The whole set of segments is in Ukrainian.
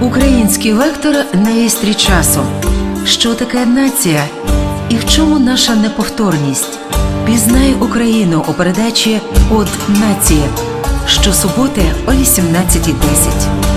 Український вектор на вістрі часу. Що таке нація? І в чому наша неповторність? Пізнай Україну у передачі От нації щосуботи о 18.10.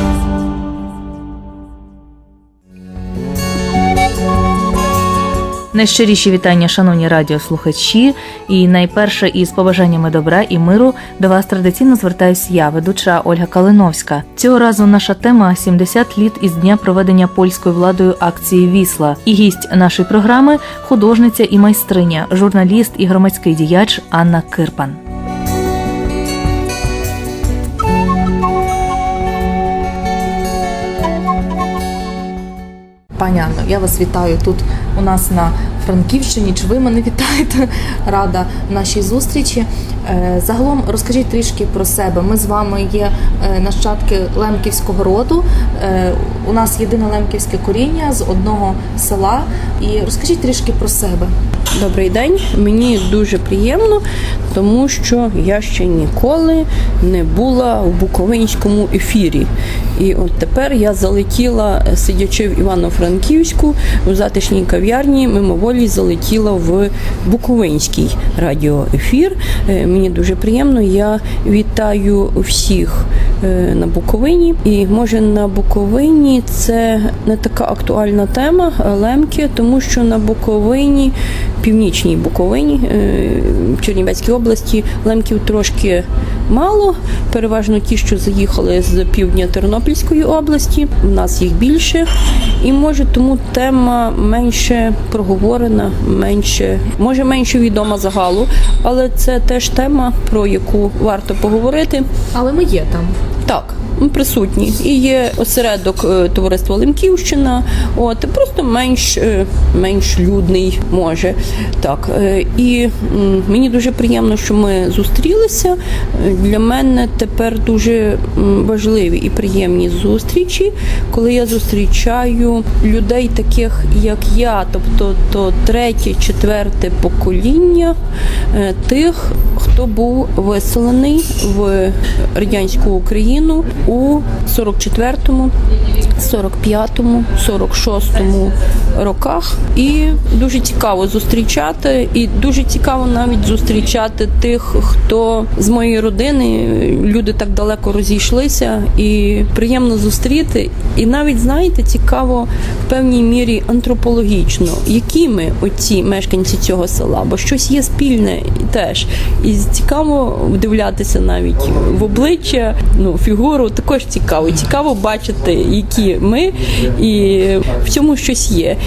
Найщиріші вітання, шановні радіослухачі, і найперше із побажаннями добра і миру до вас традиційно звертаюсь я, ведуча Ольга Калиновська. Цього разу наша тема 70 літ із дня проведення польською владою акції Вісла. І гість нашої програми художниця і майстриня, журналіст і громадський діяч Анна Кирпан. Пані Анно, я вас вітаю тут у нас на Франківщині. Чи ви мене вітаєте? Рада нашій зустрічі. Е, Загалом розкажіть трішки про себе. Ми з вами є е, нащадки лемківського роду. Е, У нас єдине лемківське коріння з одного села. І розкажіть трішки про себе. Добрий день, мені дуже приємно, тому що я ще ніколи не була в Буковинському ефірі. І от тепер я залетіла, сидячи в Івано-Франківську, в затишній кав'ярні, мимоволі залетіла в Буковинський радіоефір. Е, Мені дуже приємно. Я вітаю всіх е, на Буковині. І може на Буковині це не така актуальна тема лемки, тому що на Буковині, північній Буковині, е, Чернівецькій області, лемків трошки мало. Переважно ті, що заїхали з півдня Тернопільської області. У нас їх більше. І може тому тема менше проговорена, менше, може менше відома загалу, але це теж тема, про яку варто поговорити. Але ми є там. Так, присутні. І є осередок е, товариства Лемківщина, от просто менш, е, менш людний може. Так. е, І мені дуже приємно, що ми зустрілися. Для мене тепер дуже важливі і приємні зустрічі, коли я зустрічаю людей, таких як я, тобто то третє, четверте покоління тих, хто був виселений в радянську Україну у 44-му, 45-му, 46-му роках. І дуже цікаво зустрічати, і дуже цікаво навіть зустрічати тих, хто з моєї родини люди так далеко розійшлися, і приємно зустріти. І навіть знаєте, цікаво в певній мірі антропологічно, які ми оці мешканці цього села, бо щось є спільне теж. І цікаво вдивлятися навіть в обличчя, ну фігуру також цікаво. Цікаво бачити, які ми, і в цьому щось є.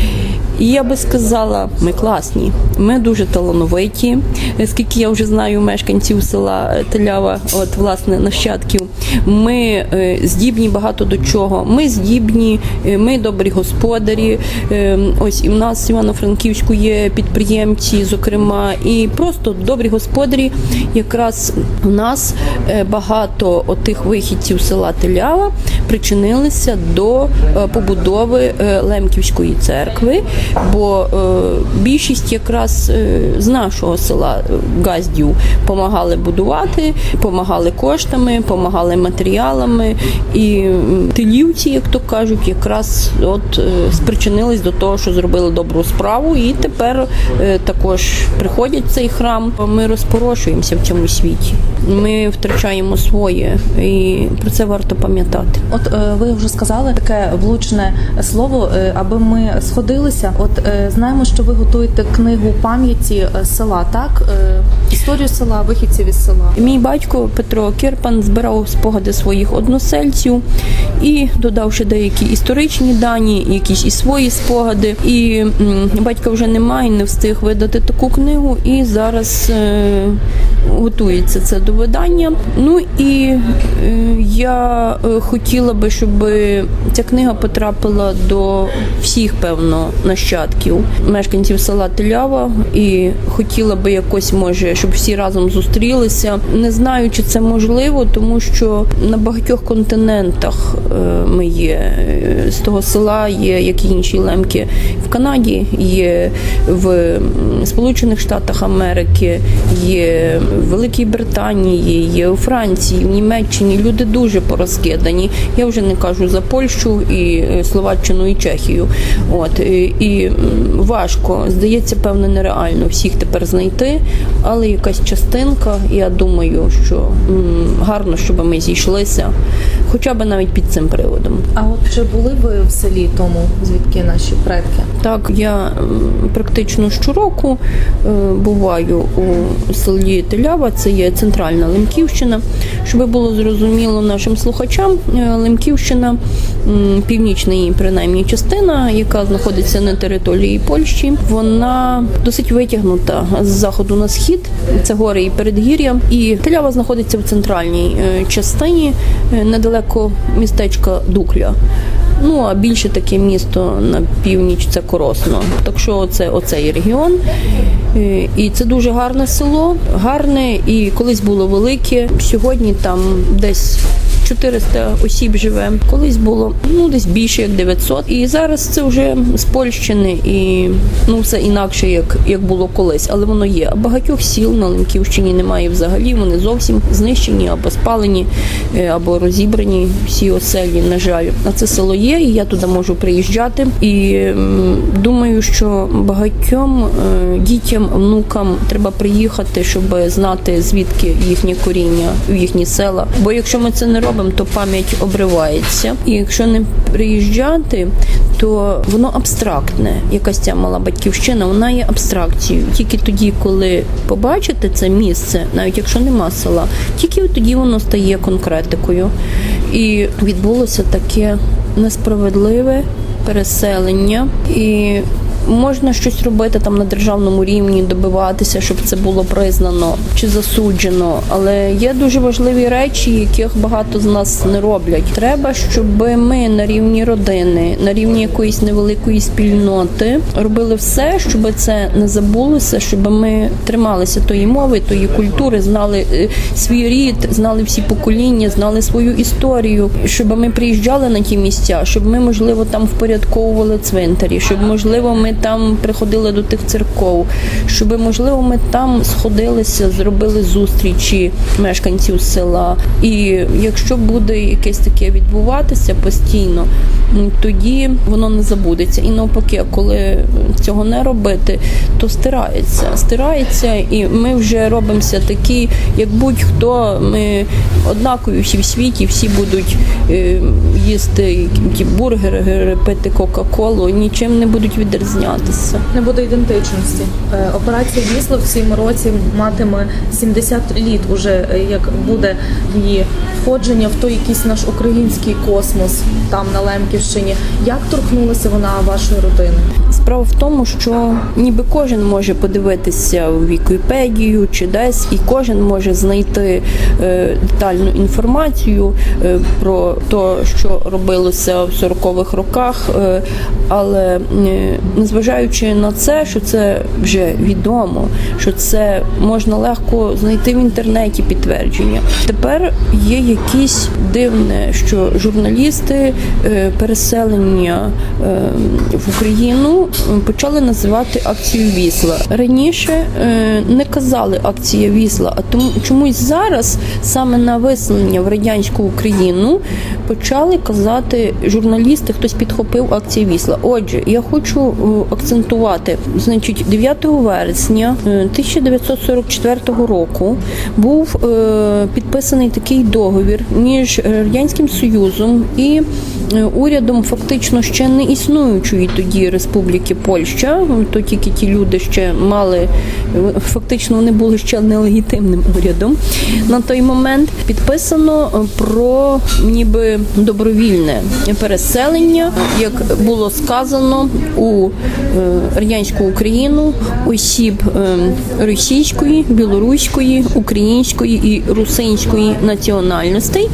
І я би сказала, ми класні, ми дуже талановиті. Скільки я вже знаю мешканців села Телява, от власне нащадків, ми е, здібні багато до чого. Ми здібні, е, ми добрі господарі. Е, Ось і в нас в Івано-Франківську є підприємці, зокрема, і просто добрі господарі. Якраз у нас е, багато отих вихідців села Телява причинилися до е, побудови е, Лемківської церкви, бо е, більшість якраз е, з нашого села е, Газдів помагали будувати, помагали коштами, помагали матеріалами. І тилівці, як то кажуть, якраз от спричинились до того, що зробили добру справу, і тепер також приходять в цей храм. Ми розпорошуємося в цьому світі. Ми втрачаємо своє, і про це варто пам'ятати. От е, ви вже сказали таке влучне слово, е, аби ми сходилися. От е, знаємо, що ви готуєте книгу пам'яті села, так? Історію села, вихідців із села. Мій батько Петро Кирпан збирав спогади своїх односельців і додавши деякі історичні дані, якісь і свої спогади. І батька вже немає, не встиг видати таку книгу. І зараз е, готується це до видання. Ну і е, я е, хотіла би, щоб ця книга потрапила до всіх, певно, нащадків мешканців села Телява. І хотіла би якось, може, щоб всі разом зустрілися. Не знаю, чи це можливо, тому що на багатьох континентах е, ми є. З того села є, як і інші лемки в Канаді, є в Сполучених Штатах Америки, є в Великій Британії, є у Франції, в Німеччині. Люди дуже порозкидані. Я вже не кажу за Польщу і е, Словаччину і Чехію. От і, важко, здається, певно, нереально всіх тепер знайти, але якась частинка, я думаю, що м, гарно, щоб ми зійшлися, хоча б навіть під цим приводом. А от чи були ви в селі тому, звідки наші предки? Так, я м, практично щороку е, буваю у селі Телява, це є центральна Лемківщина. Щоб було зрозуміло нашим слухачам, е, Лемківщина, м, північна її принаймні частина, яка знаходиться на території Польщі, вона досить витягнута з заходу на схід. Це гори і передгір'я. І Телява знаходиться в центральній е, частині, е, недалеко містечка Дукля. Ну а більше таке місто на північ це Коросно. Так що це оцей регіон. Е, І це дуже гарне село, гарне і колись було велике. Сьогодні там десь 400 осіб живе. Колись було ну десь більше як 900. І зараз це вже з Польщини і ну все інакше, як, як було колись, але воно є. А багатьох сіл на Ленківщині немає взагалі. Вони зовсім знищені або спалені, е, або розібрані всі оселі. На жаль, а це село є, і я туди можу приїжджати. І думаю, що багатьом е, дітям, внукам треба приїхати, щоб знати звідки їхнє коріння в їхні села. Бо якщо ми це не робимо, то пам'ять обривається. І якщо не приїжджати, то воно абстрактне. Якась ця мала батьківщина, вона є абстракцією. Тільки тоді, коли побачите це місце, навіть якщо нема села, тільки тоді воно стає конкретикою. І відбулося таке несправедливе переселення і. Можна щось робити там на державному рівні, добиватися, щоб це було признано чи засуджено. Але є дуже важливі речі, яких багато з нас не роблять. Треба, щоб ми на рівні родини, на рівні якоїсь невеликої спільноти робили все, щоб це не забулося, щоб ми трималися тої мови, тої культури, знали е, свій рід, знали всі покоління, знали свою історію, щоб ми приїжджали на ті місця, щоб ми, можливо, там впорядковували цвинтарі, щоб можливо ми там приходили до тих церков, щоб можливо ми там сходилися, зробили зустрічі мешканців села. І якщо буде якесь таке відбуватися постійно, тоді воно не забудеться. І навпаки, коли цього не робити, то стирається. Стирається, і ми вже робимося такі, як будь-хто. Ми однакові всі в світі, всі будуть е, їсти бургери, пити Кока-Колу, нічим не будуть відрізнятися. Не буде ідентичності. Е, Операція вісло в цім році матиме 70 літ, уже е, як буде її входження в той якийсь наш український космос там на Лемківщині. Як торкнулася вона вашої родини? Справа в тому, що ніби кожен може подивитися в Вікіпедію чи десь, і кожен може знайти е, детальну інформацію е, про те, що робилося в 40-х роках. Е, але незважаючи на це, що це вже відомо, що це можна легко знайти в інтернеті підтвердження. Тепер є якісь дивне, що журналісти переселення в Україну почали називати акцію Вісла. Раніше е, не казали акція Вісла, а тому чомусь зараз саме на виселення в радянську Україну почали казати журналісти, хтось підхопив акцію Вісла. Отже, я хочу е, акцентувати, значить, 9 вересня е, 1944 року був е, підписаний такий договір між радянським союзом і е, урядом фактично ще не існуючої тоді республіки Польща. То тільки ті люди ще мали фактично вони були ще нелегітимним урядом на той момент. Підписано про ніби добровільне переселення, як було сказано у е, радянську Україну осіб е, російської, білоруської, української і русинської національностей.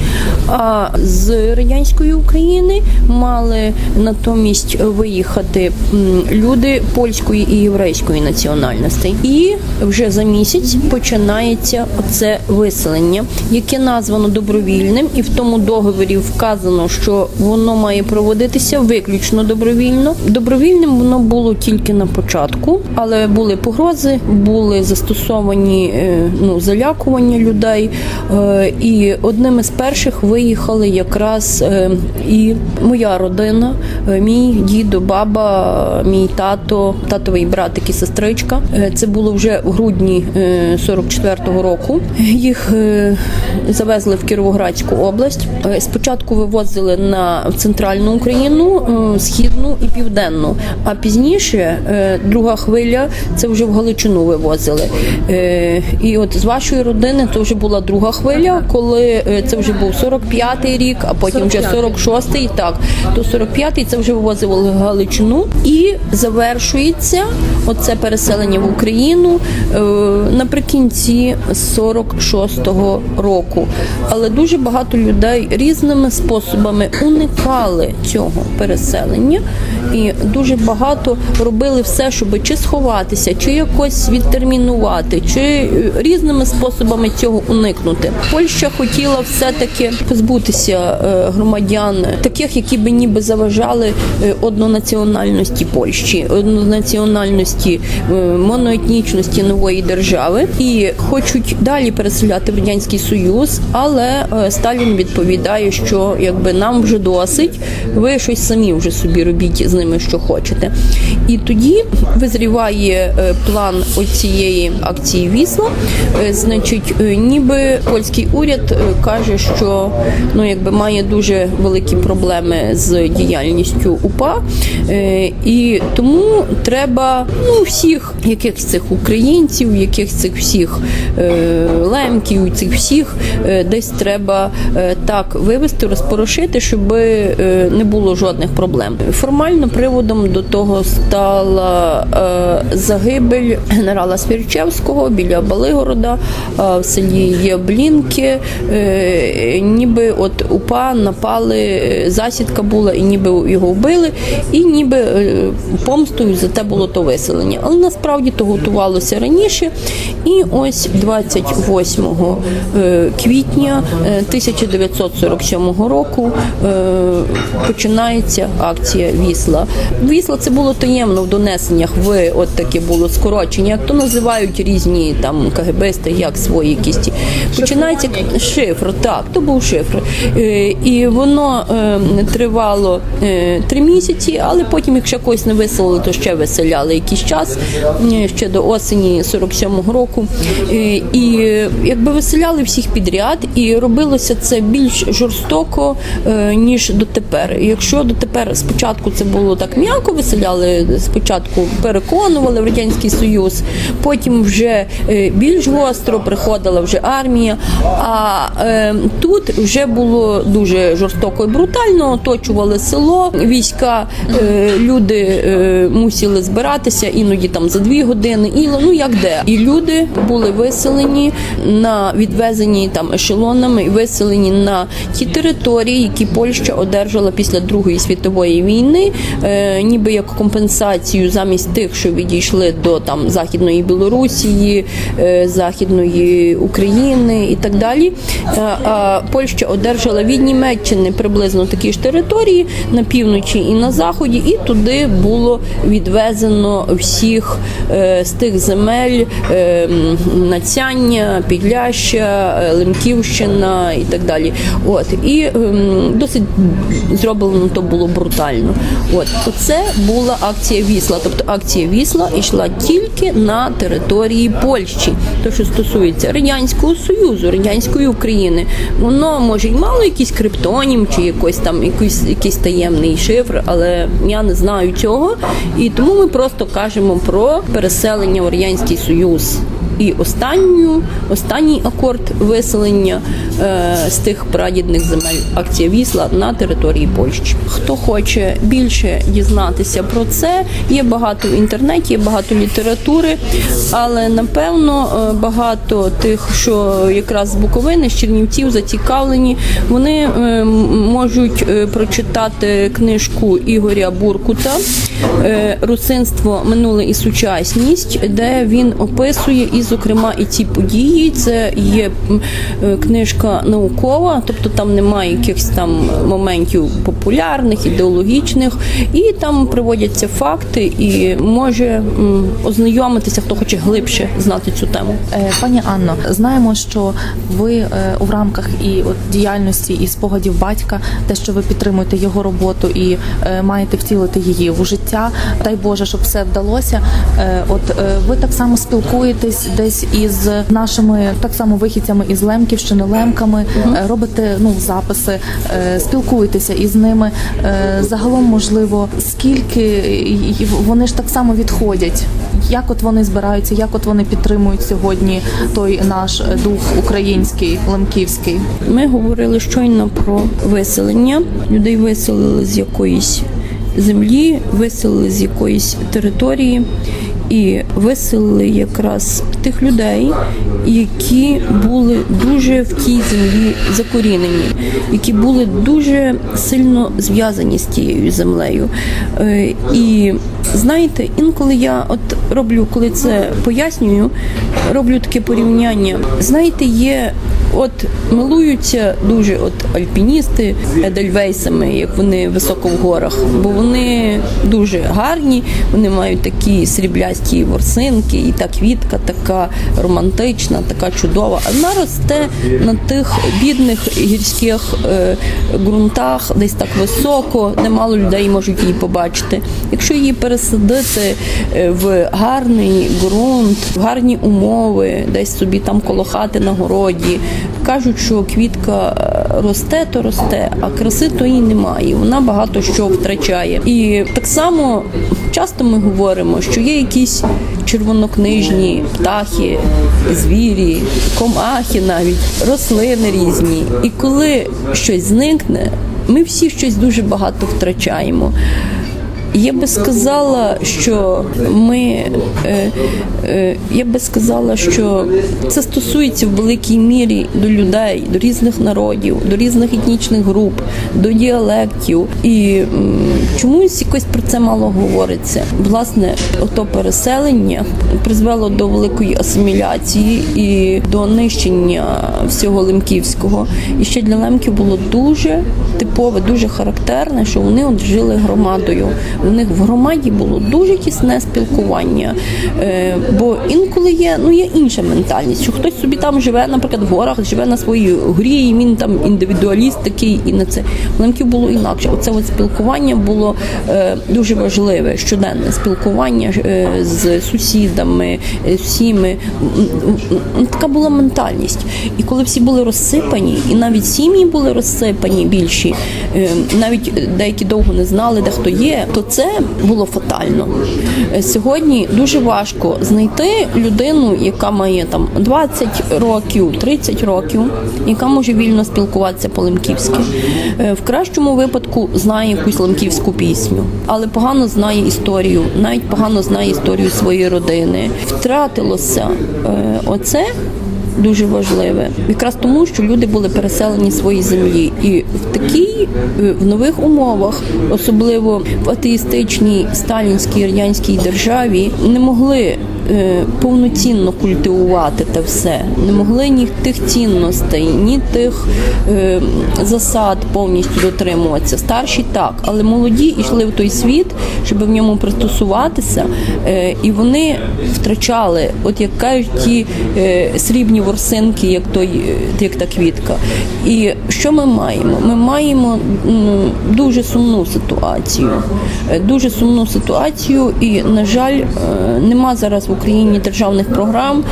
А з радянської України мали натомість виїхати люди польської і єврейської національностей. І вже за місяць починається оце виселення, яке названо добровільним, і в тому договорі вказано, що воно має проводитися виключно добровільно. Добровільним воно було тільки на початку, але були погрози, були застосовані е, ну, залякування людей. Е, І одним із перших виїхали якраз е, і моя родина, мій дідо, баба, мій тато, татовий братик і сестричка. Е, Це було вже у грудні е, 44-го року. Їх е, завезли в Кіровоградську область. Е, Спочатку вивозили на центральну Україну, е, східну і південну. А пізніше е, друга хвиля це вже в Галичину вивозили. Е, І от з вашої родини це вже була друга хвиля, коли е, це вже був 45-й рік, а потім вже 46-й. Так, то 45-й це вже вивозили в Галичину і завершується оце переселення в Україну е, наприкінці 46-го року. Але дуже багато людей різними способами уникали цього переселення, і дуже багато робили все, щоб чи сховатися, чи якось відтермінувати, чи е, різними способами цього уникнути. Польща хотіла все-таки позбутися е, громадян, таких, які би ніби заважали однонаціональності Польщі, однонаціональності е, моноетнічності нової держави і хочуть далі переселяти в радянський союз, але е, Сталін відповідає, що якби нам вже досить, ви щось самі вже собі робіть з ними, що хочете. І тоді визріває е, план оцієї акції Вісла. Е, Значить, е, ніби польський уряд е, каже, що ну якби має дуже великі проблеми з діяльністю УПА, е, і тому треба ну всіх якихось цих українців, яких цих всіх е, лемків, цих всіх е, десь треба е, так вивести, розпорошити, щоб е, не було жодних проблем. Формально приводом до того стала е, загибель генерала Свірчевського біля Балигорода е, в селі Яблінки. Е, ніби от УПА напали, е, засідка була, і ніби його вбили, і ніби е, помстою за те було то виселення. Але насправді то готувалося раніше. І ось 28 е, квітня е, 1947 року е, починається акція Вісла. Вісла це було таємно в донесеннях. В от таке було скорочення, як то називають різні там КГБсти, як свої кісті. Починається шифр, так, то був шифр. Е, І воно е, тривало е, три місяці, але потім, якщо когось не виселили, то ще виселяли якийсь час, е, ще до осені 47-го року. Е, І якби виселяли всіх підряд, і робилося це більш жорстоко, е, ніж дотепер. Якщо дотепер спочатку це було так м'яко, виселяли спочатку переконували в радянський союз, потім вже більш гостро приходила вже армія. А е, тут вже було дуже жорстоко і брутально. Оточували село, війська, е, люди е, мусили збиратися іноді там за дві години, і ну як де. І люди були виселені на відвезені там ешелонами, виселені на ті території, які Польща одержала після Другої світової війни, е, ніби як компенсацію замість тих, що відійшли до там західної Білорусії, е, західної України і так далі. Е, А Польща одержала від Німеччини приблизно такі ж території на півночі і на заході, і туди було відвезено всіх е, з тих земель е, Нацяння, Підляща, е, Лемківщина і так далі. От і досить зроблено то було брутально. От оце була акція Вісла. Тобто акція Вісла йшла тільки на території Польщі. То, що стосується радянського союзу, радянської України, воно може й мало якийсь криптонім чи якийсь там якийсь, якийсь таємний шифр, але я не знаю цього. І тому ми просто кажемо про переселення в радянський союз. І останню, останній акорд виселення е, з тих прадідних земель акція Вісла на території Польщі. Хто хоче більше дізнатися про це, є багато в інтернеті, є багато літератури, але напевно е, багато тих, що якраз з Буковини, з Чернівців зацікавлені, вони е, можуть е, прочитати книжку Ігоря Буркута е, Русинство минуле і сучасність, де він описує і, зокрема, і ці події. Це є е, книжка наукова, тобто там немає якихось там моментів популярних, ідеологічних, і там приводяться факти, і може ознайомитися, хто хоче глибше знати цю тему. Е, Пані Анно, знаємо, що ви е, у рамках і от діяльності і спогадів батька, те, що ви підтримуєте його роботу і маєте втілити її в життя. Дай Боже, щоб все вдалося. От ви так само спілкуєтесь десь із нашими так само вихідцями із Лемківщини, лемками, е, робите ну записи, е, спілкуєтеся із ними. Е, Загалом, можливо, скільки вони ж так само відходять. Як от вони збираються, як от вони підтримують сьогодні той наш дух український, лемківський? Ми говорили щойно про виселення. Людей виселили з якоїсь землі, виселили з якоїсь території і виселили якраз тих людей, які були дуже в тій землі закорінені, які були дуже сильно зв'язані з тією землею. Е, І знаєте, інколи я от роблю, коли це пояснюю, роблю таке порівняння. Знаєте, є От милуються дуже от альпіністи едельвейсами, як вони високо в горах, бо вони дуже гарні, вони мають такі сріблясті ворсинки, і та квітка така романтична, така чудова. А вона росте на тих бідних гірських е, ґрунтах, десь так високо, немало людей можуть її побачити. Якщо її пересадити е, в гарний ґрунт, в гарні умови, десь собі там коло хати на городі. Кажуть, що квітка е, росте, то росте, а краси то і немає. Вона багато що втрачає. І так само часто ми говоримо, що є якісь червонокнижні птахи, звірі, комахи навіть, рослини різні. І коли щось зникне, ми всі щось дуже багато втрачаємо. Я би сказала, що ми е, е, я би сказала, що це стосується в великій мірі до людей, до різних народів, до різних етнічних груп, до діалектів. І чомусь якось про це мало говориться. Власне, ото переселення призвело до великої асиміляції і до нищення всього лемківського. І ще для лемків було дуже типове, дуже характерне, що вони от жили громадою. У них в громаді було дуже тісне спілкування. Е, бо інколи є, ну є інша ментальність, що хтось собі там живе, наприклад, в горах, живе на своїй горі, і він там індивідуаліст такий, і на це. У лемків було інакше. Оце от спілкування було е, дуже важливе, щоденне спілкування е, з сусідами, всіми. Така була ментальність. І коли всі були розсипані, і навіть сім'ї були розсипані більші, е, навіть деякі довго не знали, де хто є, то це було фатально. Е, Сьогодні дуже важко знайти людину, яка має там 20 років, 30 років, яка може вільно спілкуватися по-лемківськи. Е, В кращому випадку знає якусь лемківську пісню, але погано знає історію, навіть погано знає історію своєї родини. Втратилося оце дуже важливе, якраз тому, що люди були переселені з своєї землі, і в такій е, в нових умовах, особливо в атеїстичній сталінській радянській державі, не могли. Е, Повноцінно культивувати те все, не могли ні тих цінностей, ні тих е, засад повністю дотримуватися. Старші так, але молоді йшли в той світ, щоб в ньому пристосуватися, е, і вони втрачали, от як кажуть, ті срібні ворсинки, як той, як та квітка. І що ми маємо? Ми маємо дуже сумну ситуацію. Дуже сумну ситуацію, і, на жаль, нема зараз в Україні державних програм,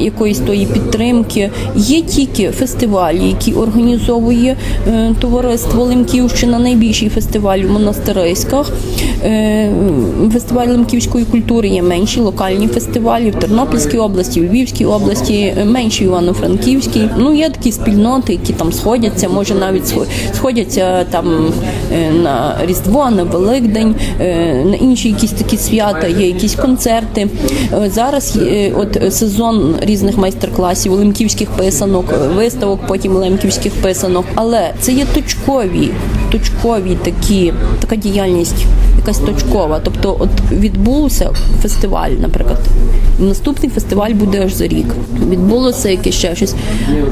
якоїсь тої підтримки. Є тільки фестивалі, які організовує е, товариство Лемківщина, найбільший фестиваль в монастириськах. Е, Фестиваль лемківської культури є менші, локальні фестивалі в Тернопільській області, в Львівській області, менші в Івано-Франківській. Ну є такі спільноти, які там сходяться, може навіть схо- сходяться там е, на Різдво, на Великдень, на інші якісь такі свята, є якісь концерти. Е, Зараз е, от сезон різних майстер-класів, лемківських писанок, е, виставок, потім лемківських писанок. Але це є точкові, точкові такі, така діяльність, якась точкова. Тобто, от відбувся фестиваль, наприклад. Наступний фестиваль буде аж за рік. Відбулося якесь ще щось.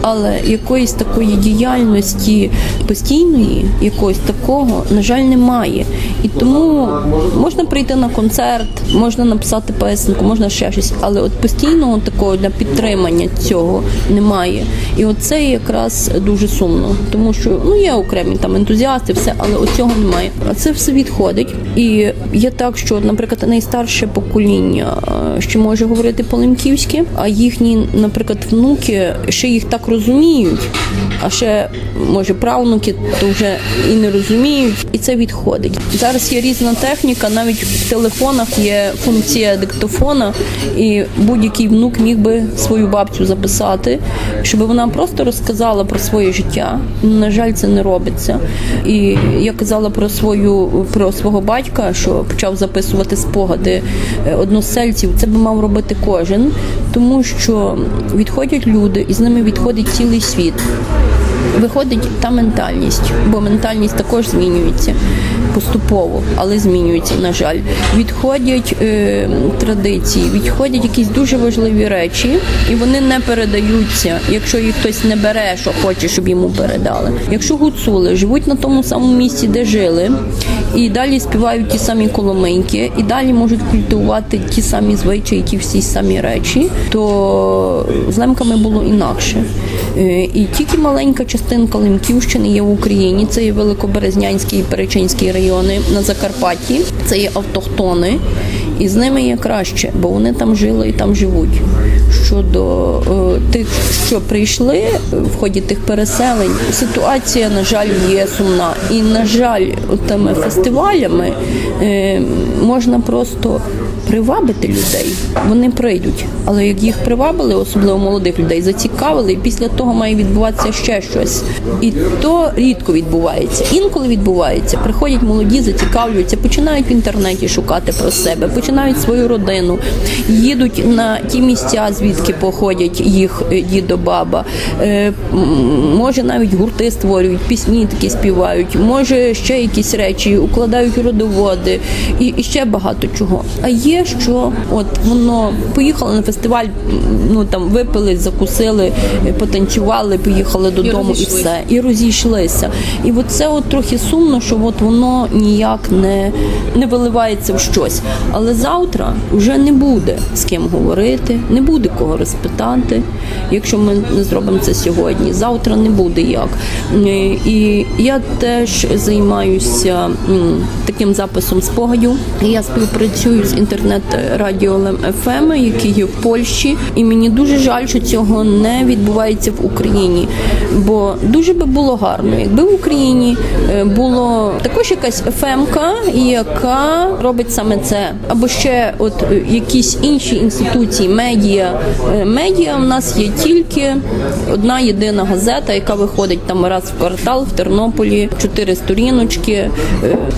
Але якоїсь такої діяльності постійної, якогось такого, на жаль, немає. І тому можна прийти на концерт, можна написати песенку, можна ще щось, але от постійного такого для підтримання цього немає. І от це якраз дуже сумно, тому що ну є окремі там ентузіасти, все, але от цього немає. А це все відходить. І є так, що, наприклад, найстарше покоління е, ще може говорити по-лемківськи, а їхні, наприклад, внуки ще їх так розуміють, а ще може правнуки то вже і не розуміють, і це відходить. Зараз є різна техніка, навіть в телефонах є функція диктофона, і будь-який внук міг би свою бабцю записати, щоб вона просто розказала про своє життя. На жаль, це не робиться. І я казала про свою про свого батька, що почав записувати спогади е, односельців. Це би мав робити кожен, тому що відходять люди, і з ними відходить цілий світ. Виходить та ментальність, бо ментальність також змінюється поступово, але змінюється, на жаль. Відходять е, традиції, відходять якісь дуже важливі речі, і вони не передаються, якщо їх хтось не бере, що хоче, щоб йому передали. Якщо гуцули живуть на тому самому місці, де жили, і далі співають ті самі коломийки, і далі можуть культивувати ті самі звичаї, ті всі самі речі, то з лемками було інакше. Е, І тільки маленька частинка Лемківщини є в Україні. Це є Великоберезнянський і Перечинський райони на Закарпатті. Це є автохтони, і з ними є краще, бо вони там жили і там живуть. Щодо е, тих, що прийшли е, в ході тих переселень, ситуація, на жаль, є сумна. І, на жаль, тими фестивалями е, можна просто привабити людей. Вони прийдуть. Але як їх привабили, особливо молодих людей, зацікавили, і після того має відбуватися ще щось. І то рідко відбувається. Інколи відбувається. Приходять молоді, зацікавлюються, починають в інтернеті шукати про себе, починають свою родину, їдуть на ті місця, звідки походять їх е, дідо, баба. Е, Може навіть гурти створюють, пісні такі співають, може ще якісь речі, укладають родоводи і, і ще багато чого. А є що, от воно поїхали на фестиваль, ну там випили, закусили, потанцювали, поїхали додому і, все, і розійшлися. І от це от трохи сумно, що от воно ніяк не, не виливається в щось. Але завтра вже не буде з ким говорити, не буде кого розпитати, якщо ми не зробимо це сьогодні. Завтра не буде як. І я теж займаюся таким записом спогадів. Я співпрацюю з інтернет-радіо ФМ, який є в Польщі, і мені дуже жаль, що цього не відбувається в Україні. Бо дуже би було гарно, якби в Україні е, було також якась ФМка, яка робить саме це, або ще от е, якісь інші інституції, медіа. Е, Медіа в нас є тільки одна єдина газета, яка виходить там раз в квартал в Тернополі, чотири сторіночки.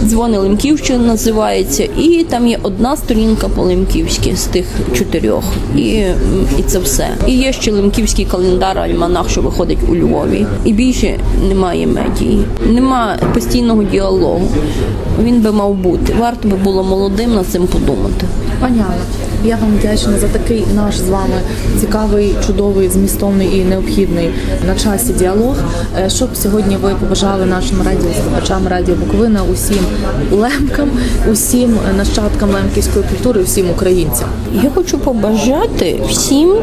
Дзвони Лемківщини називається, і там є одна сторінка по Лемківськи з тих чотирьох. І, і це все. І є ще Лемківський календар Альманах, що виходить у Львові. І більше немає медії, нема постійного діалогу. Він би мав бути. Варто би було молодим над цим подумати. Алла, я вам вдячна за такий наш з вами цікавий, чудовий, змістовний і необхідний на часі діалог. Е, Що б сьогодні ви побажали нашим радіослухачам Радіо Буковина, усім лемкам, усім нащадкам лемківської культури, усім українцям? Я хочу побажати всім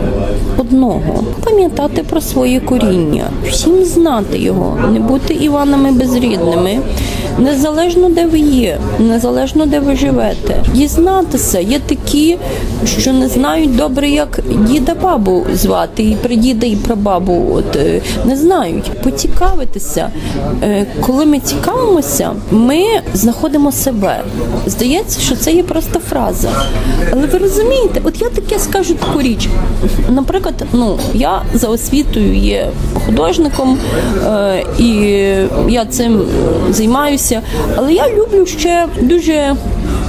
одного пам'ятати про своє коріння, всім знати його, не бути Іванами безрідними, незалежно де ви є, незалежно де ви живете. Дізнатися, є такі, що не знають добре, як діда бабу звати, і прадіда, і прабабу. От е, не знають. Поцікавитися. Е, Коли ми цікавимося, ми знаходимо себе. Здається, що це є просто фраза. Але ви розумієте, от я таке скажу таку річ. Наприклад, ну я за освітою є художником, е, і я цим займаюся, але я люблю ще дуже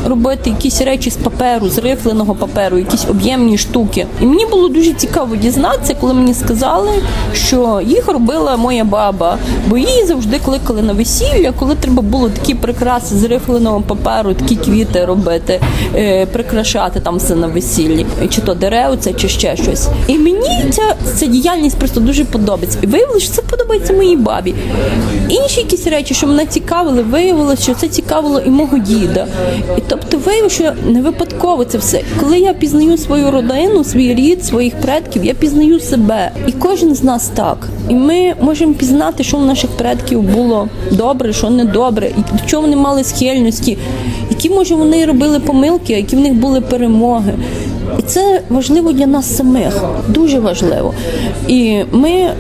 робити якісь речі з паперу, з рифленого паперу, якісь об'ємні штуки. І мені було дуже цікаво дізнатися, коли мені сказали, що їх робила моя баба, бо її завжди кликали на весілля, коли треба було такі прикраси з рифленого паперу, такі квіти робити, е, прикрашати там все на весіллі, чи то деревце, чи ще щось. І мені ця, ця діяльність просто дуже подобається. І виявилося, що це подобається моїй бабі. Інші якісь речі, що мене цікавили, виявилося, що це цікавило і мого діда. І тобто виявилося, що не випадково це все. Коли я пізнаю свою родину, свій рід, своїх предків, я пізнаю себе. І кожен з нас так. І ми можемо пізнати, що в наших предків було добре, що не добре, і до чого вони мали схильності, які може вони робили помилки, які в них були перемоги. І це важливо для нас самих, дуже важливо. І ми е,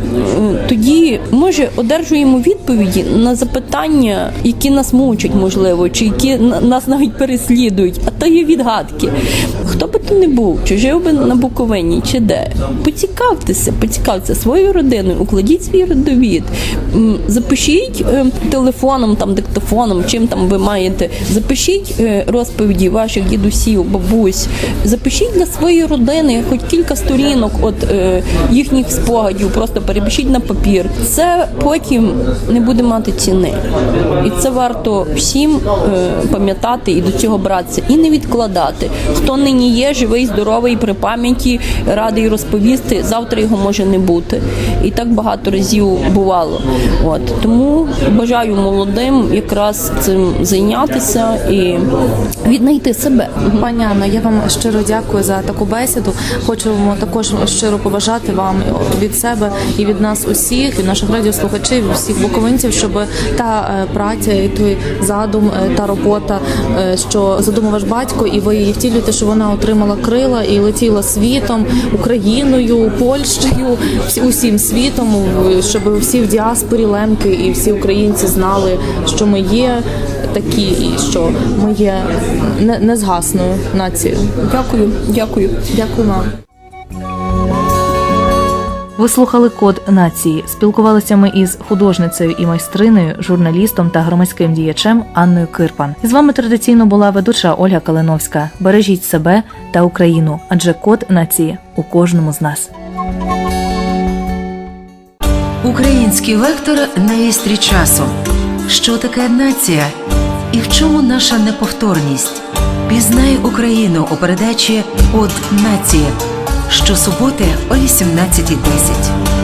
тоді, може, одержуємо відповіді на запитання, які нас мучать, можливо, чи які нас навіть переслідують, а то є відгадки. Хто би то не був, чи жив би на Буковині, чи де, поцікавтеся, поцікавтеся своєю родиною, укладіть свій родовід, запишіть е, телефоном, там, диктофоном, чим там ви маєте, запишіть е, розповіді ваших дідусів, бабусь, запишіть для своєї родини хоч кілька сторінок от е, їхніх спогадів, просто перепишіть на папір. Це потім не буде мати ціни. І це варто всім е, пам'ятати і до цього братися, і не відкладати. Хто нині є, живий, здоровий, при пам'яті, радий розповісти, завтра його може не бути. І так багато разів бувало. От тому бажаю молодим якраз цим зайнятися і віднайти себе. Пані Анно, я вам щиро дякую за таку бесіду. Хочемо також щиро побажати вам від себе і від нас усіх, від наших радіослухачів, всіх буковинців, щоб та е, праця і той задум, е, та робота, е, що задумав ваш батько, і ви її втілюєте, що вона отримала крила і летіла світом, Україною, Польщею, усім світом, щоб всі в діаспорі лемки і всі українці знали, що ми є такі, і що ми є не- незгасною нацією. Дякую, дякую. Дякую вам. Ви слухали Код нації. Спілкувалися ми із художницею і майстриною, журналістом та громадським діячем Анною Кирпан. І з вами традиційно була ведуча Ольга Калиновська. Бережіть себе та Україну, адже код нації у кожному з нас. Український вектор на вістрі часу. Що таке нація? І в чому наша неповторність? Пізнай Україну у передачі От нації Щосуботи о 18.10.